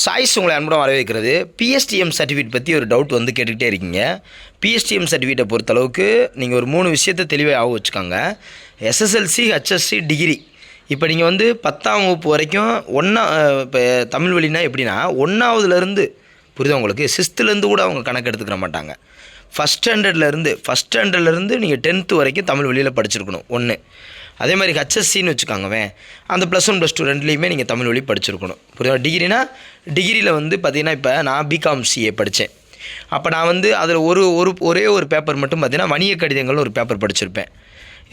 Choice உங்களை அன்புடன் வரவேற்கிறது. பிஎஸ்டிஎம் சர்டிஃபிகேட் பற்றி ஒரு டவுட் வந்து கேட்டுக்கிட்டே இருக்கீங்க. பிஎஸ்டிஎம் சர்டிஃபிகேட்டை பொறுத்தளவுக்கு நீங்கள் ஒரு மூணு விஷயத்தை தெளிவாக ஆக வச்சுக்கோங்க. எஸ்எஸ்எல்சி ஹெச்எஸ்சி டிகிரி இப்போ நீங்கள் வந்து பத்தாம் வகுப்பு வரைக்கும் ஒன்றா இப்போ தமிழ் வழினா எப்படின்னா ஒன்றாவதுலேருந்து புரியுதா உங்களுக்கு? சிக்ஸ்த்துலேருந்து கூட அவங்க கணக்கு எடுத்துக்கிற மாட்டாங்க. ஃபஸ்ட் ஸ்டாண்டர்ட்லேருந்து ஃபஸ்ட் ஸ்டாண்டர்ட்லேருந்து நீங்கள் டென்த்து வரைக்கும் தமிழ் வழியில் படிச்சிருக்கணும். ஒன்று அதே மாதிரி ஹச்எஸ்சின்னு வச்சுக்காங்கவேன் அந்த ப்ளஸ் ஒன் ப்ளஸ் டூ ரெண்டுலேயுமே நீங்கள் தமிழ் வழி படிச்சிருக்கணும். புரியுதா? டிகிரினா டிகிரியில் வந்து பார்த்தீங்கன்னா இப்போ நான் பிகாம் சிஏ படித்தேன் அப்போ நான் வந்து அதில் ஒரு ஒரு ஒரே ஒரு பேப்பர் மட்டும் பார்த்தீங்கன்னா வணிக கடிதங்கள்னு ஒரு பேப்பர் படிச்சிருப்பேன்.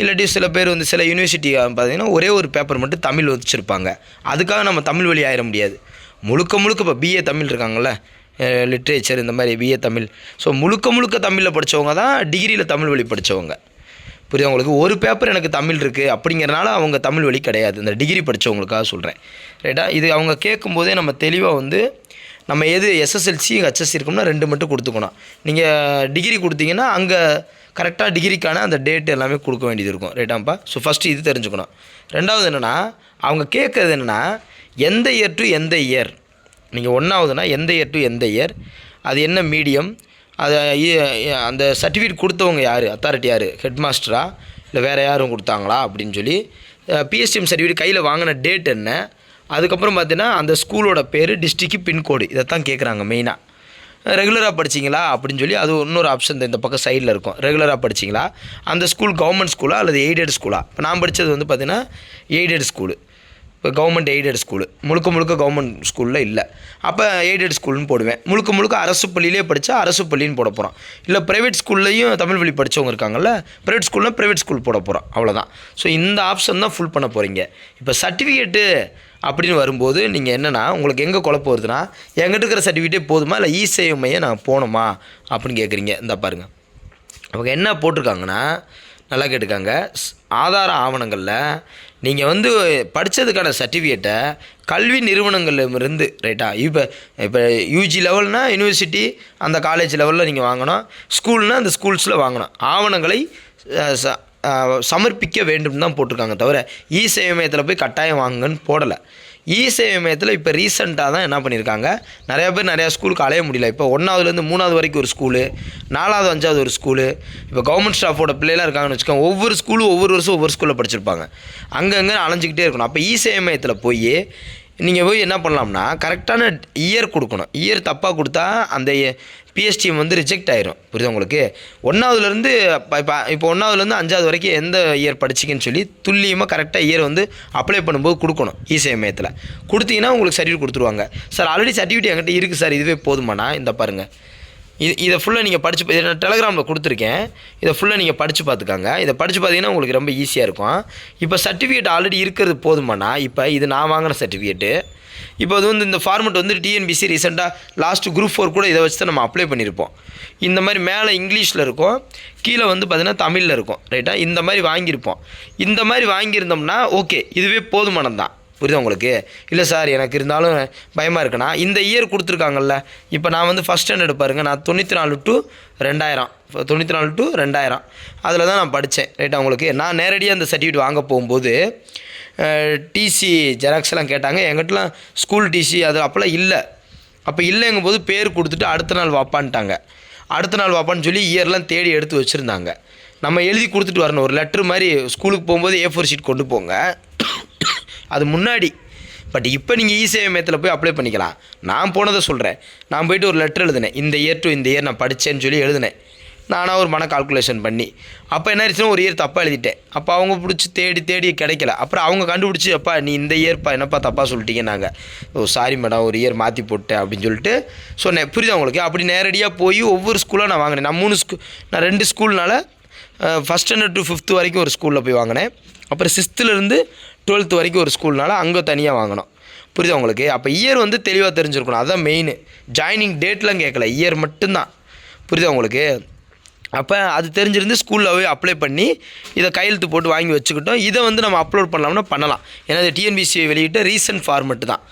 இல்லாட்டி சில பேர் வந்து சில யூனிவர்சிட்டி பார்த்தீங்கன்னா ஒரே ஒரு பேப்பர் மட்டும் தமிழ் வச்சுருப்பாங்க. அதுக்காக நம்ம தமிழ் வழி ஆயிட முடியாது. முழுக்க முழுக்க இப்போ பிஏ தமிழ் இருக்காங்கள்ல லிட்ரேச்சர் இந்த மாதிரி பிஏ தமிழ். ஸோ முழுக்க முழுக்க தமிழில் படித்தவங்க தான் டிகிரியில் தமிழ் வழி படித்தவங்க புரியுது உங்களுக்கு? ஒரு பேப்பர் எனக்கு தமிழ் இருக்குது அப்படிங்கிறனால அவங்க தமிழ் வழி கிடையாது. இந்த டிகிரி படித்தவங்களுக்காக சொல்கிறேன் ரைட்டா இது அவங்க கேட்கும்போதே நம்ம தெளிவாக வந்து நம்ம எது எஸ்எஸ்எல்சி ஹெச்எஸ்சி இருக்கோம்னா ரெண்டு மட்டும் கொடுத்துக்கணும். நீங்கள் டிகிரி கொடுத்தீங்கன்னா அங்கே கரெக்டாக டிகிரிக்கான அந்த டேட் எல்லாமே கொடுக்க வேண்டியது இருக்கும். ரைட்டாப்பா ஸோ ஃபஸ்ட்டு இது தெரிஞ்சுக்கணும். ரெண்டாவது என்னென்னா அவங்க கேட்குறது என்னென்னா எந்த இயர் டு எந்த இயர் நீங்கள் ஒன்றாவதுன்னா எந்த இயர் டு எந்த இயர் அது என்ன மீடியம் அது அந்த சர்டிஃபிகேட் கொடுத்தவங்க யார்? அத்தாரிட்டி யார்? ஹெட் மாஸ்டரா இல்லை வேறு யாரும் கொடுத்தாங்களா? அப்படின்னு சொல்லி பிஎஸ்டிஎம் சர்டிஃபிகேட் கையில் வாங்கின டேட் என்ன? அதுக்கப்புறம் பார்த்தீங்கன்னா அந்த ஸ்கூலோட பேர் டிஸ்ட்ரிக்கு பின்கோடு இதைத்தான் கேட்குறாங்க மெயினாக ரெகுலராக படிச்சிங்களா? அப்படின்னு சொல்லி அது இன்னொரு ஆப்ஷன் இந்த பக்கம் சைடில் இருக்கும். ரெகுலராக படிச்சிங்களா? அந்த ஸ்கூல் கவர்மெண்ட் ஸ்கூலா அல்லது எய்டட் ஸ்கூலா இப்போ நான் படித்தது வந்து பார்த்தீங்கன்னா எய்டட் ஸ்கூலு இப்போ கவர்மெண்ட் எய்டட் ஸ்கூலு முழுக்க முழுக்க கவர்மெண்ட் ஸ்கூலில் இல்லை. அப்போ எய்டட் ஸ்கூல்னு போடுவேன். முழுக்க முழுக்க அரசு பள்ளியிலே படித்தா அரசு பள்ளின்னு போட போகிறோம் இல்லை ப்ரைவேட் ஸ்கூல்லையும் தமிழ் வழி படித்தவங்க இருக்காங்கல்ல ப்ரைவேட் ஸ்கூலில் ப்ரைவேட் ஸ்கூல் போட போகிறோம் அவ்வளோதான் ஸோ இந்த ஆப்ஷன் தான் ஃபுல் பண்ண போகிறீங்க இப்போ சர்டிஃபிகேட்டு அப்படின்னு வரும்போது நீங்கள் என்னென்னா உங்களுக்கு எங்கே குழப்பம் வருதுன்னா எங்கிட்ட இருக்கிற சர்டிஃபிகேட்டே போதுமா? இல்லை இ சேவை மையம் நான் போகணுமா? அப்படின்னு கேட்குறீங்க இந்த பாருங்கள் அவங்க என்ன போட்டிருக்காங்கன்னா நல்லா கேட்டுக்காங்க. ஸ்- ஆதார ஆவணங்களில் நீங்கள் வந்து படித்ததுக்கான சர்டிஃபிகேட்டை கல்வி நிறுவனங்கள்லேருந்து ரைட்டா இப்போ இப்போ யூஜி லெவல்னால் யூனிவர்சிட்டி அந்த காலேஜ் லெவலில் நீங்கள் வாங்கணும். ஸ்கூல்னால் அந்த ஸ்கூல்ஸில் வாங்கணும். ஆவணங்களை ச- சமர்ப்பிக்க வேண்டும் தான் போட்டிருக்காங்க தவிர இ சேவை மையத்தில் போய் கட்டாயம் வாங்குங்கன்னு போடலை. இ சேவை மையத்தில் இப்போ ரீசெண்டாக தான் என்ன பண்ணியிருக்காங்க நிறையா பேர் நிறையா ஸ்கூலுக்கு அலைய முடியல. இப்போ ஒன்றாவதுலேருந்து மூணாவது வரைக்கும் ஒரு ஸ்கூலு நாலாவது அஞ்சாவது ஒரு ஸ்கூலு இப்போ கவர்மெண்ட் ஸ்டாஃபோட பிள்ளைலாம் இருக்காங்கன்னு வச்சுக்கோங்க ஒவ்வொரு ஸ்கூலும் ஒவ்வொரு வருஷம் ஒவ்வொரு ஸ்கூலில் படிச்சிருப்பாங்க. அங்கங்கே அலைஞ்சிக்கிட்டே இருக்கணும். அப்போ இ சேவை மையத்தில் போய் நீங்கள் போய் என்ன பண்ணலாம்னா கரெக்டான இயர் கொடுக்கணும். இயர் தப்பாக கொடுத்தா அந்த பிஎஸ்டிஎம் வந்து ரிஜெக்ட் ஆயிரும். புரியுதா உங்களுக்கு? ஒன்றாவதுலேருந்து இப்போ இப்போ ஒன்றாவதுலேருந்து அஞ்சாவது வரைக்கும் எந்த இயர் படிச்சிங்கன்னு சொல்லி துல்லியமாக கரெக்டாக இயர் வந்து அப்ளை பண்ணும்போது கொடுக்கணும் இசை மையத்தில் கொடுத்தீங்கன்னா உங்களுக்கு சர்டிஃபிகேட் கொடுத்துருவாங்க. சார் ஆல்ரெடி சர்டிஃபிகேட் என்கிட்ட இருக்குது சார் இதுவே போதுமாண்ணா? இந்த பாருங்கள் இது இதை ஃபுல்லாக நீங்கள் படித்து இதை நான் டெலகிராமில் கொடுத்துருக்கேன். இதை ஃபுல்லாக நீங்கள் படித்து பார்த்துக்காங்க. இதை படித்து பார்த்தீங்கன்னா உங்களுக்கு ரொம்ப ஈஸியாக இருக்கும். இப்போ சர்டிஃபிகேட் ஆல்ரெடி இருக்கிறது போதுமாண்ணா? இப்போ இது நான் வாங்கின சர்டிஃபிகேட்டு இப்போ அது வந்து இந்த ஃபார்மெட் வந்து டிஎன்பிசி ரீசெண்டாக லாஸ்ட் குரூப் ஃபோர் கூட இதை வச்சு தான் நம்ம அப்ளை பண்ணியிருப்போம் இந்த மாதிரி மேலே இங்கிலீஷில் இருக்கும். கீழே வந்து பார்த்திங்கன்னா தமிழில் இருக்கும். ரைட்டாக இந்த மாதிரி வாங்கியிருப்போம். இந்த மாதிரி வாங்கியிருந்தோம்னா ஓகே இதுவே போதுமானது தான் புரியுதா உங்களுக்கு? இல்லை சார் எனக்கு இருந்தாலும் பயமாக இருக்குண்ணா. இந்த இயர் கொடுத்துருக்காங்கல்ல இப்போ நான் வந்து ஃபஸ்ட் ஸ்டாண்டர்ட் பாருங்கள் நான் தொண்ணூற்றி நாலு டு ரெண்டாயிரம். தொண்ணூற்றி நாலு டு ரெண்டாயிரம். அதில் தான் நான் படித்தேன் ரைட்டா உங்களுக்கு? நான் நேரடியாக அந்த சர்டிஃபிகேட் வாங்க போகும்போது டிசி ஜெராக்ஸ்லாம் கேட்டாங்க. எங்கிட்டலாம் ஸ்கூல் டிசி அது அப்போல்லாம் இல்லை. அப்போ இல்லைங்கும் போது பேர் கொடுத்துட்டு அடுத்த நாள் வாப்பான்ட்டாங்க. அடுத்த நாள் வாப்பான்னு சொல்லி இயர்லாம் தேடி எடுத்து வச்சுருந்தாங்க. நம்ம எழுதி கொடுத்துட்டு வரணும். ஒரு லெட்ரு மாதிரி ஸ்கூலுக்கு போகும்போது ஏ ஃபோர் ஷீட் கொண்டு போங்க. அது முன்னாடி. பட் இப்போ நீங்கள் இ சேவை மையத்தில் போய் அப்ளை பண்ணிக்கலாம். நான் போனதை சொல்கிறேன் நான் போயிட்டு ஒரு லெட்டர் எழுதினேன். இந்த இயர் டு இந்த இயர் நான் படித்தேன்னு சொல்லி எழுதினேன். நானாக ஒரு மன கால்குலேஷன் பண்ணி. அப்போ என்ன ஆயிடுச்சுன்னா ஒரு இயர் தப்பாக எழுதிட்டேன். அப்போ அவங்க பிடிச்சி தேடி தேடி கிடைக்கல. அப்புறம் அவங்க கண்டுபிடிச்சி அப்பா நீ இந்த இயர்ப்பா என்னப்பா தப்பாக சொல்லிட்டீங்கன்னாங்க ஓ சாரி மேடம் ஒரு இயர் மாற்றி போட்டேன் அப்படின்னு சொல்லிட்டு சொன்னேன். புரியுதா உங்களுக்கு? அப்படி நேரடியாக போய் ஒவ்வொரு ஸ்கூலாக நான் வாங்கினேன். நான் மூணு ஸ்கூ நான் ரெண்டு ஸ்கூல்னால ஃபஸ்ட் ஸ்டாண்டர்ட் டு ஃபிஃப்த்து வரைக்கும் ஒரு ஸ்கூலில் போய் வாங்கினேன். அப்புறம் சிக்ஸ்த்துலேருந்து டுவெல்த் வரைக்கும் ஒரு ஸ்கூல்னால அங்கே தனியாக வாங்கினோம் புரியுதா உங்களுக்கு? அப்போ இயர் வந்து தெளிவாக தெரிஞ்சிருக்கணும். அதுதான் மெயின் ஜாயினிங் டேட்லாம் கேட்கல இயர் மட்டும்தான். புரியுதா உங்களுக்கு? அப்போ அது தெரிஞ்சிருந்து ஸ்கூலில் போய் அப்ளை பண்ணி இதை கையெழுத்து போட்டு வாங்கி வச்சுக்கிட்டோம். இதை வந்து நம்ம அப்லோட் பண்ணலாம்னா பண்ணலாம். ஏன்னா இது டிஎன்பிசி வெளியிட்ட ரீசன்ட் ஃபார்மெட்டு தான்.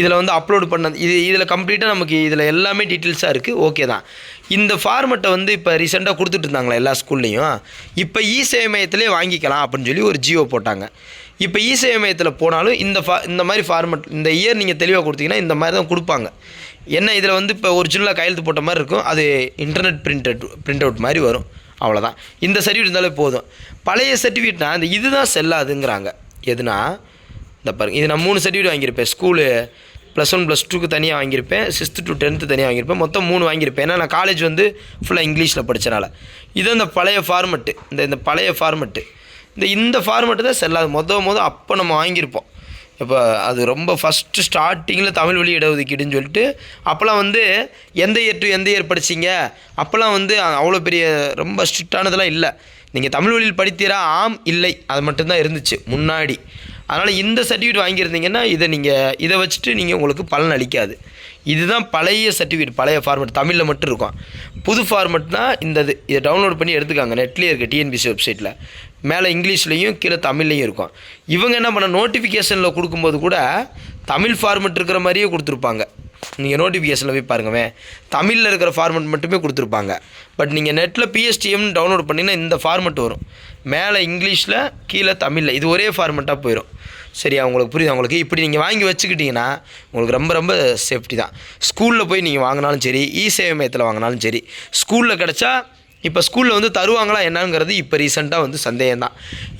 இதில் வந்து அப்லோட் பண்ண இது இதில் கம்ப்ளீட்டாக நமக்கு இதில் எல்லாமே டீட்டெயில்ஸாக இருக்குது ஓகே தான். இந்த ஃபார்மெட்டை வந்து இப்போ ரீசெண்டாக கொடுத்துட்டு இருந்தாங்களா எல்லா ஸ்கூல்லையும் இப்போ இ சேவை மையத்திலே வாங்கிக்கலாம் அப்படின்னு சொல்லி ஒரு ஜியோ போட்டாங்க. இப்போ இசேவை மையத்தில் போனாலும் இந்த ஃபா இந்த மாதிரி ஃபார்மெட் இந்த இயர் நீங்கள் தெளிவாக கொடுத்தீங்கன்னா இந்த மாதிரி தான் கொடுப்பாங்க. என்ன இதில் வந்து இப்போ ஒரிஜினலாக கையெழுத்து போட்ட மாதிரி இருக்கும் அது இன்டர்நெட் பிரிண்டட் பிரிண்ட் அவுட் மாதிரி வரும். அவ்வளோதான் இந்த சர்டிஃபிகேட் இருந்தாலே போதும். பழைய சர்டிஃபிகேட்னா இந்த இதுதான் செல்லாதுங்கிறாங்க. எதுனா இந்த பாருங்க இது நான் மூணு சர்டிஃபிகேட் வாங்கியிருப்பேன். ஸ்கூலு ப்ளஸ் ஒன் ப்ளஸ் டூக்கு தனியாக வாங்கியிருப்பேன். சிக்ஸ்த்து டு டென்த்து தனியாக வாங்கியிருப்பேன். மொத்தம் மூணு வாங்கியிருப்பேன். ஏன்னா நான் காலேஜ் வந்து ஃபுல்லாக இங்கிலீஷில் படித்தனால இது இந்த பழைய ஃபார்மெட்டு இந்த இந்த பழைய ஃபார்மெட்டு இந்த இந்த ஃபார்மேட்டு தான் செல்லாது மொத மொதல் அப்போ நம்ம வாங்கியிருப்போம். இப்போ அது ரொம்ப ஃபஸ்ட்டு ஸ்டார்டிங்கில் தமிழ் வழி இடஒதுக்கீடுன்னு சொல்லிட்டு அப்போல்லாம் வந்து எந்த இயர் டு எந்த இயர் படிச்சீங்க? அப்போல்லாம் வந்து அவ்வளோ பெரிய ரொம்ப ஸ்ட்ரிக்டானதெல்லாம் இல்லை. நீங்கள் தமிழ் வழியில் படித்தீரா? ஆம் இல்லை. அது மட்டும்தான் இருந்துச்சு முன்னாடி. அதனால் இந்த சர்டிஃபிகேட் வாங்கியிருந்தீங்கன்னா இதை நீங்கள் இதை வச்சுட்டு நீங்கள் உங்களுக்கு பலன் அளிக்காது. இதுதான் பழைய சர்டிஃபிகேட் பழைய ஃபார்மெட் தமிழில் மட்டும் இருக்கும். புது ஃபார்மெட்னா இந்த இது இதை டவுன்லோட் பண்ணி எடுத்துக்காங்க. நெட்லேயே இருக்குது டிஎன்பிசி வெப்சைட்டில் மேலே இங்கிலீஷ்லேயும் கீழே தமிழ்லையும் இருக்கும். இவங்க என்ன பண்ண நோட்டிஃபிகேஷனில் கொடுக்கும்போது கூட தமிழ் ஃபார்மெட் இருக்கிற மாதிரியே கொடுத்துருப்பாங்க. நீங்கள் நோட்டிஃபிகேஷனில் போய் பாருங்கவே. தமிழில் இருக்கிற ஃபார்மெட் மட்டுமே கொடுத்துருப்பாங்க. பட் நீங்கள் நெட்டில் பிஎஸ்டிஎம் டவுன்லோட் பண்ணிங்கன்னா இந்த ஃபார்மெட் வரும். மேலே இங்கிலீஷில் கீழே தமிழில். இது ஒரே ஃபார்மெட்டாக போயிடும் சரியா? உங்களுக்கு புரியுது? உங்களுக்கு இப்படி நீங்கள் வாங்கி வச்சுக்கிட்டிங்கன்னா உங்களுக்கு ரொம்ப ரொம்ப சேஃப்டி தான். ஸ்கூலில் போய் நீங்கள் வாங்கினாலும் சரி இ சேவை மையத்தில் வாங்கினாலும் சரி ஸ்கூலில் கிடச்சா இப்போ ஸ்கூலில் வந்து தருவாங்களா என்னங்கிறது இப்போ ரீசெண்டாக வந்து சந்தேகம் தான்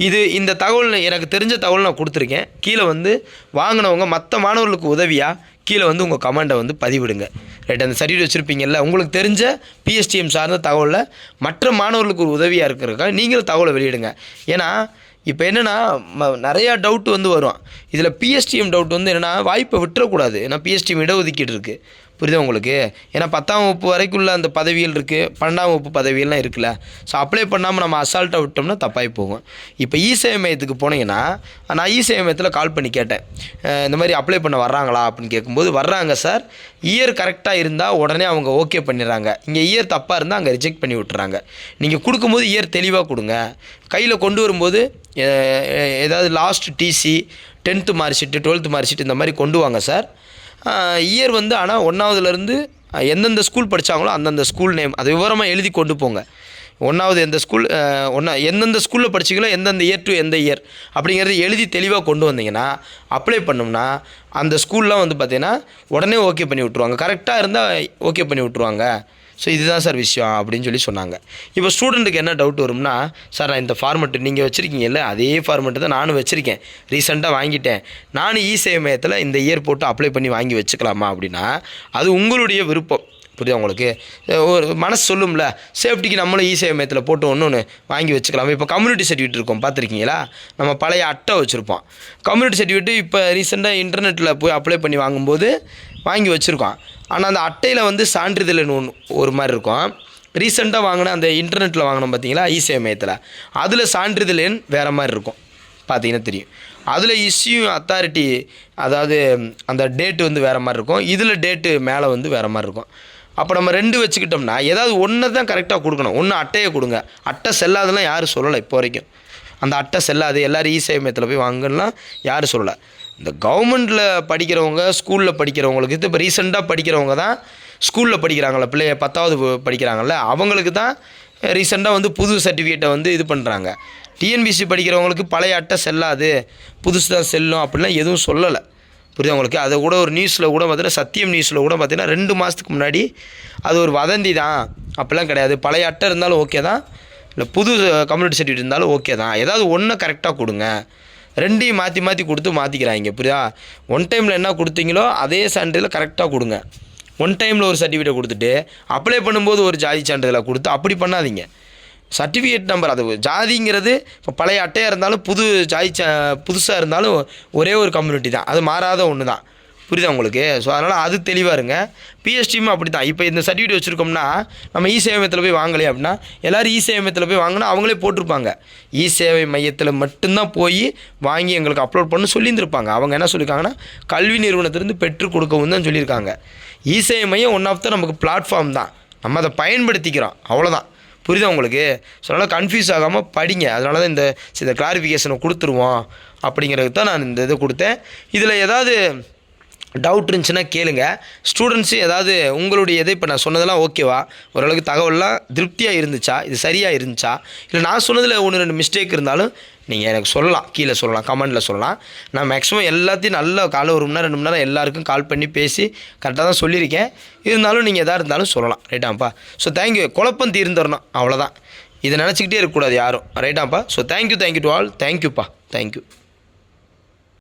இது இந்த தகவல் எனக்கு தெரிஞ்ச தகவல் நான் கொடுத்துருக்கேன். கீழே வந்து வாங்கினவங்க மற்ற மாணவர்களுக்கு உதவியாக கீழே வந்து உங்கள் கமெண்டை வந்து பதிவிடுங்க. ரைட் அந்த சர்டிஃபிகேட் வச்சுருப்பீங்கல்ல உங்களுக்கு தெரிஞ்ச பிஎஸ்டிஎம் சார்ந்த தகவலில் மற்ற மாணவர்களுக்கு ஒரு உதவியாக இருக்கிறதுக்காக நீங்களும் தகவலை வெளியிடுங்க. ஏன்னா இப்போ என்னென்னா ம- நிறையா டவுட் வந்து வரும். இதில் பிஎஸ்டிஎம் டவுட் வந்து என்னென்னா வாய்ப்பை விட்டுறக்கூடாது. ஏன்னா பிஎஸ்டிஎம் இடஒதுக்கீடு இருக்குது புரியுதா உங்களுக்கு? ஏன்னா பத்தாம் வகுப்பு வரைக்குள்ள அந்த பதவிகள் இருக்குது பன்னெண்டாம் வகுப்பு பதவியெல்லாம் இருக்குல்ல. ஸோ அப்ளை பண்ணாமல் நம்ம அசால்ட்டாக விட்டோம்னா தப்பாகி போகும். இப்போ இசேவை மையத்துக்கு போனீங்கன்னா நான் இசேவை மையத்தில் கால் பண்ணி கேட்டேன். இந்த மாதிரி அப்ளை பண்ண வர்றாங்களா அப்படின்னு கேட்கும்போது வர்றாங்க சார் இயர் கரெக்டாக இருந்தால் உடனே அவங்க ஓகே பண்ணிடுறாங்க. இங்கே இயர் தப்பாக இருந்தால் அங்கே ரிஜெக்ட் பண்ணி விட்டுறாங்க. நீங்கள் கொடுக்கும்போது இயர் தெளிவாக கொடுங்க. கையில் கொண்டு வரும்போது ஏதாவது last TC tenth mark sheet twelfth mark sheet இந்த மாதிரி கொண்டு வாங்க சார் இயர் வந்து ஆனால் ஒன்றாவதுலேருந்து எந்தெந்த ஸ்கூல் படித்தாங்களோ அந்தந்த ஸ்கூல் நேம் அது விவரமாக எழுதி கொண்டு போங்க. ஒன்றாவது எந்த ஸ்கூல் ஒன்றா எந்தெந்த ஸ்கூலில் படிச்சிங்களோ எந்தெந்த இயர் டு எந்த இயர் அப்படிங்கிறது எழுதி தெளிவாக கொண்டு வந்தீங்கன்னா அப்ளை பண்ணோம்னா அந்த ஸ்கூல்லாம் வந்து பார்த்திங்கன்னா உடனே ஓகே பண்ணி விட்ருவாங்க கரெக்டாக இருந்தால் ஓகே பண்ணி விட்ருவாங்க ஸோ இதுதான் சார் விஷயம் அப்படின்னு சொல்லி சொன்னாங்க. இப்போ ஸ்டூடெண்ட்டுக்கு என்ன டவுட் வரும்னா சார் நான் இந்த ஃபார்மெட்டு நீங்கள் வச்சுருக்கீங்கல்ல அதே ஃபார்மெட்டு தான் நானும் வச்சுருக்கேன். ரீசெண்டாக வாங்கிட்டேன். நானும் இ சேவை மையத்தில் இந்த இயர் போட்டு அப்ளை பண்ணி வாங்கி வச்சுக்கலாமா அப்படின்னா அது உங்களுடைய விருப்பம். புரியுதா உங்களுக்கு? ஒரு மனசு சொல்லும்ல சேஃப்டிக்கு நம்மளும் இ சேவை மையத்தில் போட்டு ஒன்று ஒன்று வாங்கி வச்சுக்கலாம். இப்போ கம்யூனிட்டி சர்டிஃபிகேட் இருக்கும் பார்த்துருக்கீங்களா? நம்ம பழைய அட்டை வச்சுருப்போம். கம்யூனிட்டி சர்டிஃபிகேட் இப்போ ரீசெண்டாக இன்டர்நெட்டில் போய் அப்ளை பண்ணி வாங்கும்போது வாங்கி வச்சுருக்கோம். ஆனால் அந்த அட்டையில் வந்து சான்றிதழ்னு ஒன்று ஒரு மாதிரி இருக்கும். ரீசெண்டாக வாங்கின அந்த இன்டர்நெட்டில் வாங்கினோம் பார்த்தீங்களா? இ சேவை மையத்தில். அதில் சான்றிதழ் எண் வேறு மாதிரி இருக்கும். பார்த்தீங்கன்னா தெரியும். அதில் இஷ்யூ அத்தாரிட்டி அதாவது அந்த டேட்டு வந்து வேறு மாதிரி இருக்கும். இதில் டேட்டு மேலே வந்து வேறு மாதிரி இருக்கும். அப்போ நம்ம ரெண்டு வச்சுக்கிட்டோம்னா ஏதாவது ஒன்று தான் கரெக்டாக கொடுக்கணும். ஒன்று அட்டையை கொடுங்க. அட்டை செல்லாதெல்லாம் யாரும் சொல்லலை இப்போ வரைக்கும். அந்த அட்டை செல்லாது. எல்லோரும் இசேவை மையத்தில் போய் வாங்கலாம் யாரும் சொல்லலை. இந்த கவர்மெண்ட்டில் படிக்கிறவங்க ஸ்கூலில் படிக்கிறவங்களுக்கு இது இப்போ ரீசெண்டாக படிக்கிறவங்க தான் ஸ்கூலில் படிக்கிறாங்கள பிள்ளைய பத்தாவது ப- படிக்கிறாங்கல்ல அவங்களுக்கு தான் ரீசெண்டாக வந்து புது சர்டிஃபிகேட்டை வந்து இது பண்ணுறாங்க டிஎன்பிசி படிக்கிறவங்களுக்கு பழைய அட்டை செல்லாது. புதுசு தான் செல்லும் அப்படிலாம் எதுவும் சொல்லலை. புரியுதா உங்களுக்கு? அதை கூட ஒரு நியூஸில் கூட பார்த்தீங்கன்னா சத்தியம் நியூஸில் கூட பார்த்தீங்கன்னா ரெண்டு மாதத்துக்கு முன்னாடி அது ஒரு வதந்தி தான். அப்படிலாம் கிடையாது. பழைய அட்டை இருந்தாலும் ஓகே தான். இல்லை புது கம்யூனிட்டி சர்டிஃபிகேட் இருந்தாலும் ஓகே தான். ஏதாவது ஒன்று கரெக்டாக கொடுங்க. ரெண்டையும் மாற்றி மாற்றி கொடுத்து மாற்றிக்கிறாங்க புரியுதா? ஒன் டைமில் என்ன கொடுத்தீங்களோ அதே சான்றிதழ் கரெக்டாக கொடுங்க. ஒன் டைமில் ஒரு சர்டிஃபிகேட் கொடுத்துட்டு அப்ளை பண்ணும்போது ஒரு ஜாதி சான்றிதழை கொடுத்து அப்படி பண்ணாதீங்க. சர்டிஃபிகேட் நம்பர் அது ஜாதிங்கிறது இப்போ பழைய அட்டையாக இருந்தாலும் புது ஜாதி சா புதுசாக இருந்தாலும் ஒரே ஒரு கம்யூனிட்டி தான். அது மாறாத ஒன்று தான் புரியுதா உங்களுக்கு? ஸோ அதனால் அது தெளிவாக இருங்க. பிஎஸ்டியும் அப்படி தான் இப்போ இந்த சர்டிஃபிகேட் வச்சுருக்கோம்னா நம்ம இ சேவை மையத்தில் போய் வாங்கலையே அப்படின்னா எல்லோரும் இ சேவை மையத்தில் போய் வாங்கினா அவங்களே போட்டிருப்பாங்க. இ சேவை மையத்தில் மட்டும்தான் போய் வாங்கி எங்களுக்கு அப்லோட் பண்ண சொல்லியிருந்திருப்பாங்க. அவங்க என்ன சொல்லியிருக்காங்கன்னா கல்வி நிறுவனத்திலேருந்து பெற்று கொடுக்கவும் தான் சொல்லியிருக்காங்க. இ சேவை மையம் ஒன் ஆஃப் த நமக்கு பிளாட்ஃபார்ம் தான். நம்ம அதை பயன்படுத்திக்கிறோம். அவ்வளோதான் புரியுதா உங்களுக்கு? ஸோ அதனால் கன்ஃபியூஸ் ஆகாமல் படிங்க. அதனால தான் இந்த இந்த கிளாரிஃபிகேஷனை கொடுத்துருவோம். அப்படிங்கிறதுக்கு தான் நான் இந்த இதை கொடுத்தேன். இதில் ஏதாவது டவுட் இருந்துச்சுன்னா கேளுங்க. ஸ்டூடெண்ட்ஸு ஏதாவது உங்களுடைய இதை இப்போ நான் சொன்னதெல்லாம் ஓகேவா ஓரளவுக்கு தகவல்லாம் திருப்தியாக இருந்துச்சா? இது சரியாக இருந்துச்சா? இல்லை நான் சொன்னதில் ஒன்று ரெண்டு மிஸ்டேக் இருந்தாலும் நீங்கள் எனக்கு சொல்லலாம். கீழே சொல்லலாம் கமெண்டில் சொல்லலாம். நான் மேக்ஸிமம் எல்லாத்தையும் நல்லா காலை ஒரு மணி நேரம் ரெண்டு மணி நேரம் எல்லாருக்கும் கால் பண்ணி பேசி கரெக்டாக தான் சொல்லியிருக்கேன். இருந்தாலும் நீங்கள் எதாக இருந்தாலும் சொல்லலாம். ரைட்டாப்பா ஸோ தேங்க்யூ குழப்பம் தீர்ந்துடணும் அவ்வளோதான் இதை நினச்சிக்கிட்டே இருக்கக்கூடாது யாரும். ரைட்டாப்பா so thank you thank you to all தேங்க்யூப்பா தேங்க்யூ